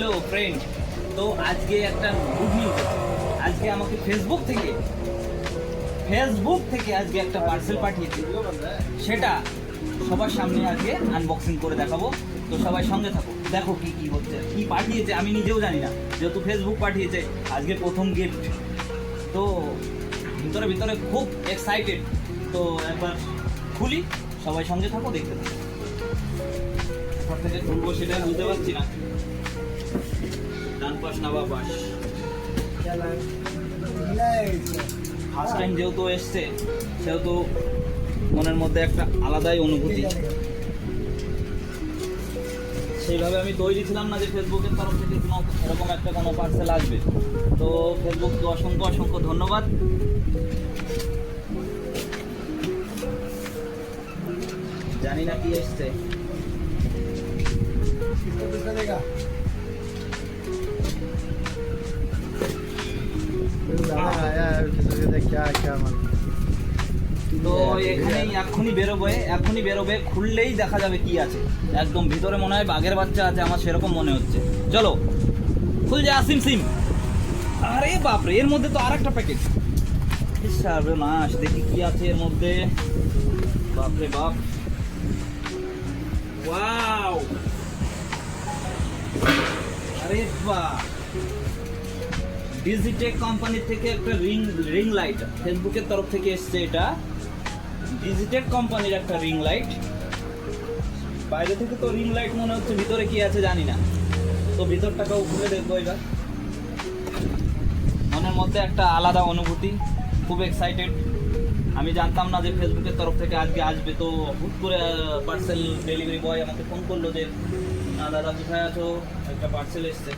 Hello friend তো আজকে একটা গুড নিউজ আজকে আমাকে ফেসবুক থেকে ফেসবুক থেকে আজকে একটা পার্সেল পাঠিয়েছে। সেটা সবার সামনে আজকে আনবক্সিং করে দেখাবো। তো সবাই সঙ্গে থাকো। দেখো কি কি হচ্ছে, কি পাঠিয়েছে, আমি নিজেও জানি না। যেহেতু ফেসবুক পাঠিয়েছে, আজকে প্রথম গিফট তো ভিতরে ভিতরে খুব এক্সাইটেড তো একবার খুলি, সবাই সঙ্গে থাকো, দেখতে থাকো। থেকে ঢুকবো সেটাই বুঝতে পারছি না। ডান পাশ না বা পাশ। ফার্স্ট টাইম যেহেতু এসছে, সেহেতু মনের মধ্যে একটা আলাদাই অনুভূতি। সেইভাবে আমি তৈরি ছিলাম না যে ফেসবুকের তরফ থেকে কোনো এরকম একটা কোনো পার্সেল আসবে। তো ফেসবুককে অসংখ্য অসংখ্য ধন্যবাদ। জানি না কি এসছে। তো এখানেই এক্ষুনি বেরোবে এক্ষুনি বেরোবে, খুললেই দেখা যাবে কি আছে। একদম ভিতরে মনে হয় বাঘের বাচ্চা আছে, আমার সেরকম মনে হচ্ছে। চলো খুল যা সিম। সিম আরে বাপরে, এর মধ্যে তো আর একটা প্যাকেট সর্বনাশ, দেখি কি আছে এর মধ্যে। বাপরে বাপ। ওয়াও! আরে বাহ। ডিজিটেক কোম্পানি থেকে একটা রিং রিং লাইট ফেসবুকের তরফ থেকে এসছে এটা। ডিজিটেক কোম্পানির একটা রিং লাইট বাইরে থেকে তো রিং লাইট মনে হচ্ছে, ভিতরে কি আছে জানি না। তো ভিতরটাকেও খুলে দেখব এবার। মনের মধ্যে একটা আলাদা অনুভূতি, খুব এক্সাইটেড আমি জানতাম না যে ফেসবুকের তরফ থেকে আজকে আসবে। তো হুট করে পার্সেল ডেলিভারি বয় আমাকে ফোন করল যে "না, দাদা কোথায় আছো একটা পার্সেল এসছে।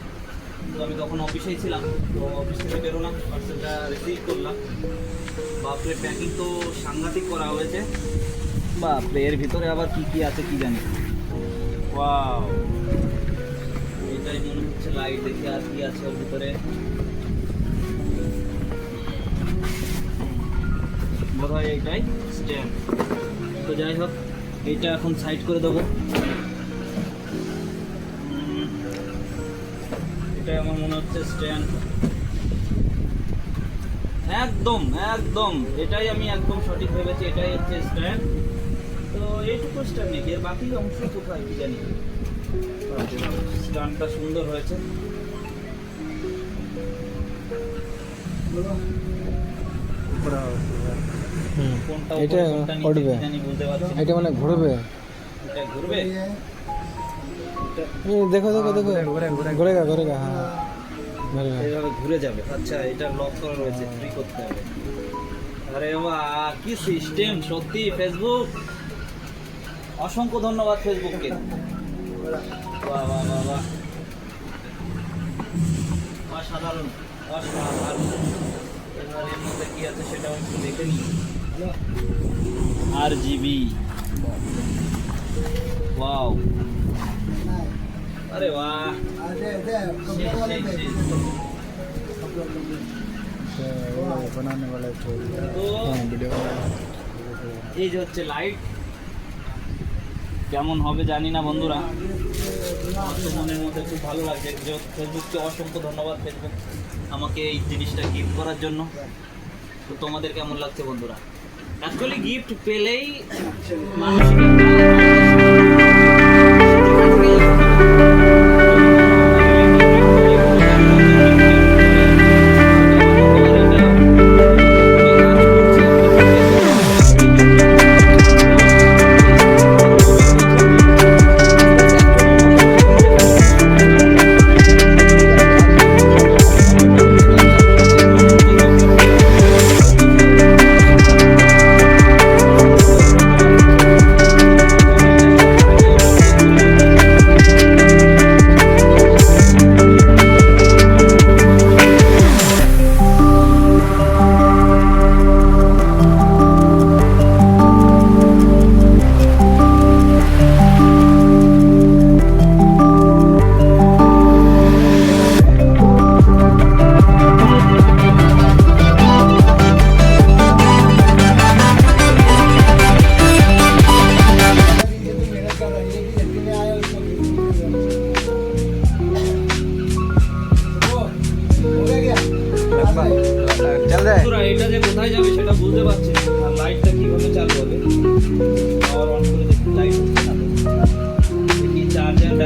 তো আমি তখন অফিসেই ছিলাম তো অফিস থেকে বেরোলাম পার্সেলটা রিসিভ করলাম। বাপরে প্যাকিং তো সাংঘাতিক করা হয়েছে। বাপরে এর ভিতরে আবার কি কি আছে কি জানি। ওয়াও। এটাই মনে হচ্ছে লাইট দেখে আর কি আছে ওর ভিতরে। বোধ হয় এইটাই স্ট্যান্ড তো যাই হোক এইটা এখন সাইড করে দেবো। এটাই আমার মনে হচ্ছে স্ট্যান্ড। একদম একদম। এটাই আমি একদম সঠিক ভেবেছি এটাই হচ্ছে স্ট্যান্ড। তো এইটুকু স্ট্যান্ড নাকি? এর বাকি অংশ কোথায় কি জানি? স্ট্যান্ডটা সুন্দর হয়েছে। এটা এটা মানে ঘুরবে? এটা ঘুরবে? এটা দেখো দেখো দেখো। ঘুরেগা ঘুরেগা হ্যাঁ। এইভাবে ঘুরে যাবে। আচ্ছা এটা লক করা রয়েছে ফ্রি করতে হবে। আরে বাহ কি সিস্টেম সত্যি ফেসবুক অসংখ্য ধন্যবাদ ফেসবুককে বাহ বাহ বাহ বাহ। অসাধারণ অসাধারণ। এবার এর মধ্যে কি আছে সেটাও একটু দেখে নিই। আর জিবি ওয়াও আরে বাহ শেষ, শেষ, শেষ। बनाने वाला है তো हाँ वीडियो এই যে হচ্ছে লাইট কেমন হবে জানি না বন্ধুরা আমার তো মনের মধ্যে খুব ভালো লাগছে যে ফেসবুককে অসংখ্য ধন্যবাদ ফেসবুক আমাকে এই জিনিসটা গিফট করার জন্য তো তোমাদের কেমন লাগছে বন্ধুরা অ্যাকচুয়ালি গিফট পেলেই মানসিক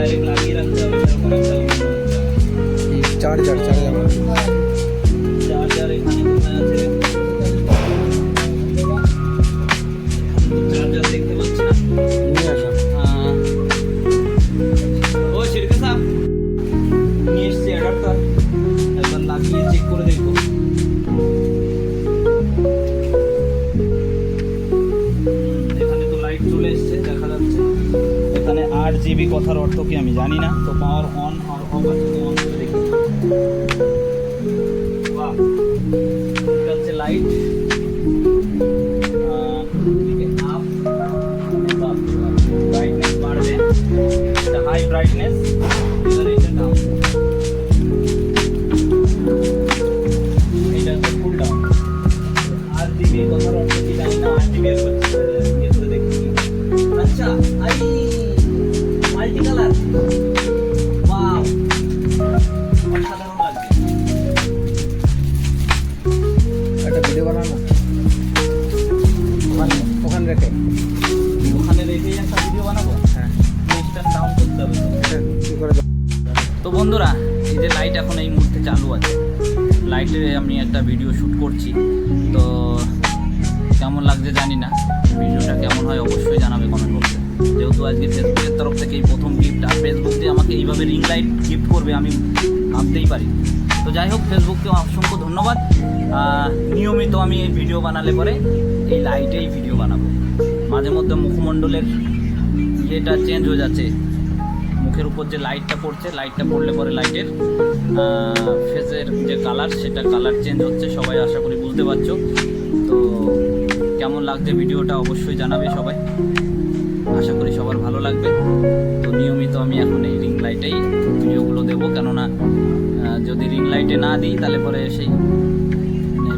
চার্জার ডাইরেক্ট লাগিয়ে রাখতে হবে সেরকম একটা ইয়ে হচ্ছে। আট জিবি কথার অর্থ কি আমি জানি না। তো পাওয়ার অন আর অফ আছে। ভিডিও বানানো। ওখানে ওখানে রেখে ওখানে রেখেই একটা ভিডিও বানাবো? হ্যাঁ। ডাউন করতে হবে তো। করে তো বন্ধুরা এই যে লাইট এখন এই মুহূর্তে চালু আছে। লাইটে আমি একটা ভিডিও শ্যুট করছি। তো কেমন লাগছে জানি না। ভিডিওটা কেমন হয় অবশ্যই জানাবে কমেন্ট বক্সে যেহেতু আজকে ফেসবুকের তরফ থেকে এই প্রথম গিফট আর ফেসবুক দিয়ে আমাকে এইভাবে রিং লাইট গিফট করবে আমি ভাবতেই পারি তো যাই হোক ফেসবুককে অসংখ্য ধন্যবাদ। নিয়মিত আমি এই ভিডিও বানালে পরে এই লাইটেই ভিডিও বানাবো। মাঝে মধ্যে মুখমণ্ডলের ইয়েটা চেঞ্জ হয়ে যাচ্ছে। মুখের উপর যে লাইটটা পড়ছে লাইটটা পড়লে পরে লাইটের ফেসের যে কালার সেটা কালার চেঞ্জ হচ্ছে, সবাই আশা করি বুঝতে পারছ। তো কেমন লাগছে ভিডিওটা অবশ্যই জানাবে সবাই। আশা করি সবার ভালো লাগবে। তো নিয়মিত আমি এখন এই রিং লাইটেই ভিডিওগুলো দেবো, কেননা যদি রিং লাইটে না দিই তাহলে পরে সেই মানে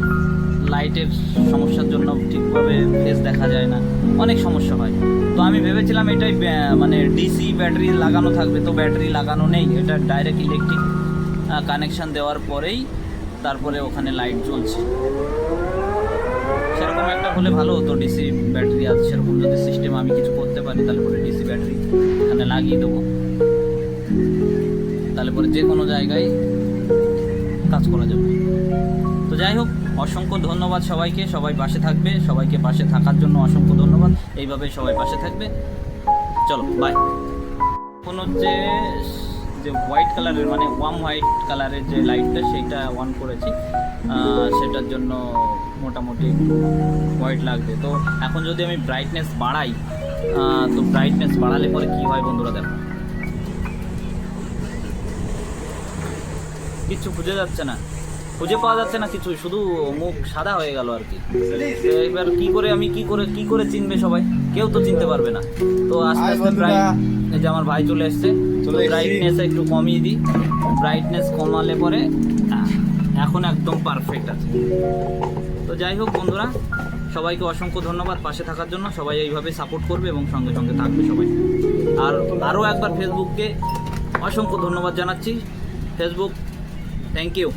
লাইটের সমস্যার জন্য ঠিকভাবে ফেস দেখা যায় না। অনেক সমস্যা হয়। তো আমি ভেবেছিলাম এটাই মানে ডিসি ব্যাটারি লাগানো থাকবে, তো ব্যাটারি লাগানো নেই। এটা ডাইরেক্ট ইলেকট্রিক কানেকশান দেওয়ার পরেই তারপরে ওখানে লাইট জ্বলছে। সেরকম একটা হলে ভালো হতো ডিসি ব্যাটারি আছে সেরকম যদি সিস্টেম আমি কিছু করতে পারি, তাহলে পরে ডিসি ব্যাটারি এখানে লাগিয়ে দেবো। তাহলে পরে যে কোনো জায়গায় কাজ করা যাবে। তো যাই হোক, অসংখ্য ধন্যবাদ সবাইকে। সবাই পাশে থাকবে, সবাইকে পাশে থাকার জন্য অসংখ্য ধন্যবাদ। এইভাবে সবাই পাশে থাকবে। চলো বাই এখন হচ্ছে যে হোয়াইট কালারের মানে ওয়াম হোয়াইট কালারের যে লাইটটা সেইটা অন করেছি। সেটার জন্য মোটামুটি হোয়াইট লাগবে। তো এখন যদি আমি ব্রাইটনেস বাড়াই তো ব্রাইটনেস বাড়ালে পরে কী হয় বন্ধুরা দেখো। কিচ্ছু খুঁজে যাচ্ছে না। খুঁজে পাওয়া যাচ্ছে না কিছু শুধু মুখ সাদা হয়ে গেল আর কি। এবার কি করে আমি কি করে কি করে চিনবে সবাই? কেউ তো চিনতে পারবে না। তো আস্তে আস্তে। ব্রাইট এই যে আমার ভাই চলে এসছে। চলে এসেছি। ব্রাইটনেস একটু কমিয়ে দিই। ব্রাইটনেস কমালে পরে এখন একদম পারফেক্ট আছে। তো যাই হোক বন্ধুরা সবাইকে অসংখ্য ধন্যবাদ পাশে থাকার জন্য। সবাই এইভাবে সাপোর্ট করবে এবং সঙ্গে সঙ্গে থাকবে সবাই। আর আরও একবার ফেসবুককে অসংখ্য ধন্যবাদ জানাচ্ছি। Facebook thank you